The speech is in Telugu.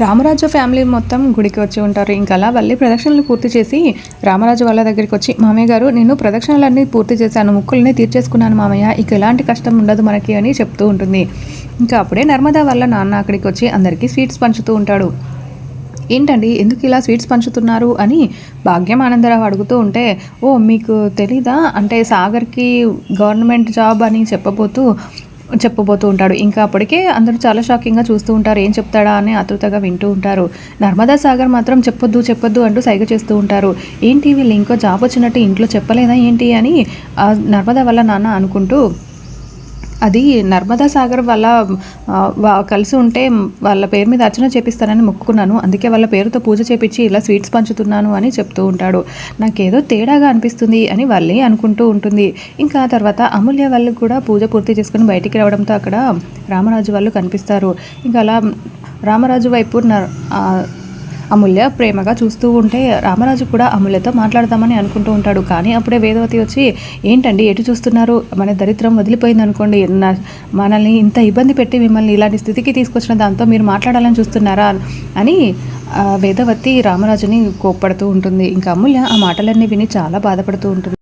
రామరాజు ఫ్యామిలీ మొత్తం గుడికి వచ్చి ఉంటారు. ఇంకా అలా వెళ్ళి ప్రదక్షిణలు పూర్తి చేసి రామరాజు వాళ్ళ దగ్గరికి వచ్చి మామయ్య గారు నేను ప్రదక్షిణలన్నీ పూర్తి చేశాను. ముక్కుల్ని తీర్చేసుకున్నాను మామయ్య. ఇక ఎలాంటి కష్టం ఉండదు మనకి అని చెప్తూ ఉంటుంది. ఇంకా అప్పుడే నర్మదా వాళ్ళ నాన్న అక్కడికి వచ్చి అందరికీ స్వీట్స్ పంచుతూ ఉంటాడు. ఏంటండి? ఎందుకు ఇలా స్వీట్స్ పంచుతున్నారు? అని భాగ్యం ఆనందరావు అడుగుతూ ఉంటే ఓ మీకు తెలీదా? అంటే సాగర్కి గవర్నమెంట్ జాబ్ అని చెప్పబోతూ చెప్పబోతూ ఉంటాడు. ఇంకా అప్పటికే అందరూ చాలా షాకింగ్గా చూస్తూ ఉంటారు. ఏం చెప్తాడా అని ఆతృతగా వింటూ ఉంటారు. నర్మదా సాగర్ మాత్రం చెప్పొద్దు చెప్పొద్దు అంటూ సైగ చేస్తూ ఉంటారు. ఏంటి వీళ్ళు ఇంకో జాబ్ వచ్చినట్టు ఇంట్లో చెప్పలేదా ఏంటి అని నర్మదా వల్ల నాన్న అనుకుంటూ అది నర్మదా సాగర్ వాళ్ళ కలిసి ఉంటే వాళ్ళ పేరు మీద అర్చన చేపిస్తానని మొక్కుకున్నాను. అందుకే వాళ్ళ పేరుతో పూజ చేపించి ఇలా స్వీట్స్ పంచుతున్నాను అని చెప్తూ ఉంటాడు. నాకేదో తేడాగా అనిపిస్తుంది అని వాళ్ళే అనుకుంటూ ఉంటుంది. ఇంకా తర్వాత అమూల్య వాళ్ళు కూడా పూజ పూర్తి చేసుకుని బయటికి రావడంతో అక్కడ రామరాజు వాళ్ళు కనిపిస్తారు. ఇంకా అలా రామరాజు వైపు నర్- అమూల్య ప్రేమగా చూస్తూ ఉంటే రామరాజు కూడా అమూల్యతో మాట్లాడదామని అనుకుంటూ ఉంటాడు. కానీ అప్పుడే వేదవతి వచ్చి ఏంటండి ఎటు చూస్తున్నారు? మన దరిద్రం వదిలిపోయింది అనుకోండి. నా- మనల్ని ఇంత ఇబ్బంది పెట్టి మిమ్మల్ని ఇలాంటి స్థితికి తీసుకొచ్చిన దాంతో మీరు మాట్లాడాలని చూస్తున్నారా? అని వేదవతి రామరాజుని కోప్పడుతూ ఉంటుంది. ఇంకా అమూల్య ఆ మాటలన్నీ విని చాలా బాధపడుతూ ఉంటుంది.